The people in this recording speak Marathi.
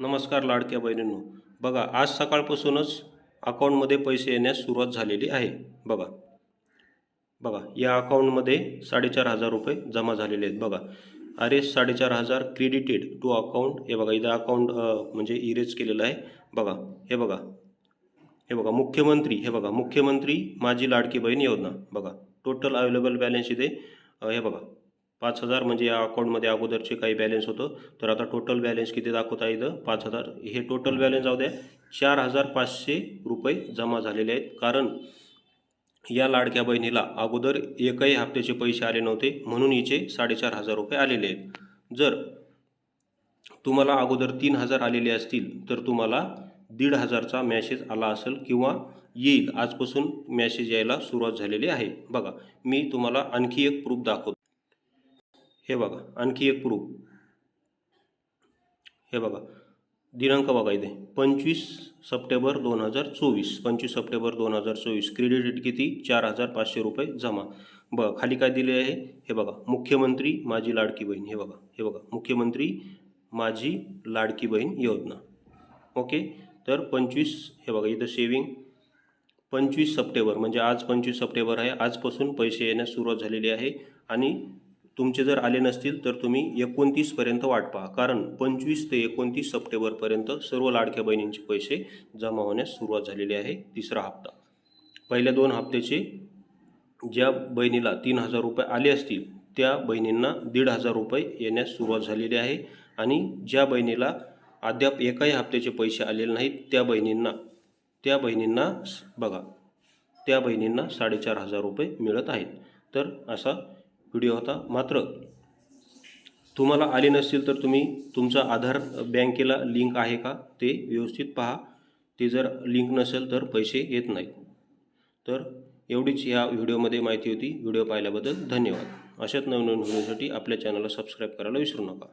नमस्कार लाडक्या बहिणींनो. बघा आज सकाळपासूनच अकाउंटमध्ये पैसे येण्यास सुरुवात झालेली आहे. बघा. बघा या अकाउंटमध्ये साडेचार हजार रुपये जमा झालेले आहेत. बघा. अरे साडेचार हजार क्रेडिटेड टू अकाउंट. हे बघा इथं अकाउंट म्हणजे इरेज केलेलं आहे. बघा हे बघा. हे बघा मुख्यमंत्री हे बघा मुख्यमंत्री माझी लाडकी बहीण योजना. बघा टोटल अवेलेबल बॅलन्स इथे हे बघा. पाच हजार म्हणजे या अकाउंटमध्ये अगोदरचे काही बॅलन्स होतं. तर आता टोटल बॅलन्स किती दाखवता येतं? पाच हजार. हे टोटल बॅलन्स जाऊ द्या. चार हजार पाचशे रुपये जमा झालेले आहेत. कारण या लाडक्या बहिणीला अगोदर एकही हप्त्याचे पैसे आले नव्हते. म्हणून हिचे साडेचार हजार रुपये आलेले आहेत. जर तुम्हाला अगोदर तीन हजार आलेले असतील तर तुम्हाला दीड हजारचा मॅसेज आला असेल किंवा येईल. आजपासून मॅसेज यायला सुरुवात झालेली आहे. बघा मी तुम्हाला आणखी एक प्रूफ दाखवतो. हे बघा आणखी एक प्रूफ हे बघा दिनांक बघा इथे. पंचवीस सप्टेंबर दोन हजार चोवीस. पंचवीस सप्टेंबर दोन हजार चोवीस. क्रेडिट रेट किती? चार हजार पाचशे रुपये जमा. बघा खाली काय दिले आहे? हे बघा मुख्यमंत्री माझी लाडकी बहीण. हे बघा हे बघा मुख्यमंत्री माझी लाडकी बहीण योजना. ओके? तर पंचवीस हे बघा इथं सेविंग पंचवीस सप्टेंबर म्हणजे आज पंचवीस सप्टेंबर आहे. आजपासून पैसे येण्यास सुरुवात झालेली आहे. आणि तुमचे जर आले नसतील तर तुम्ही एकोणतीसपर्यंत वाट पहा. कारण पंचवीस ते एकोणतीस सप्टेंबरपर्यंत सर्व लाडक्या बहिणींचे पैसे जमा होण्यास सुरुवात झालेली आहे तिसरा हप्ता. पहिल्या दोन हप्त्याचे ज्या बहिणीला तीन हजार रुपये आले असतील त्या बहिणींना दीड हजार रुपये येण्यास सुरुवात झालेली आहे आणि ज्या बहिणीला अद्याप एकाही हप्त्याचे पैसे आलेले नाहीत त्या बहिणींना त्या बहिणींना बघा त्या बहिणींना साडेचार हजार रुपये मिळत आहेत. तर असा व्हिडिओ होता. मात्र तुम्हाला आले नसतील तर तुम्ही तुमचा आधार बँकेला लिंक आहे का ते व्यवस्थित पहा. ते जर लिंक नसेल तर पैसे येत नाहीत. तर एवढीच ह्या व्हिडिओमध्ये माहिती होती. व्हिडिओ पाहिल्याबद्दल धन्यवाद. अशाच नवनवीन व्हिडिओसाठी आपल्या चॅनलला सबस्क्राईब करायला विसरू नका.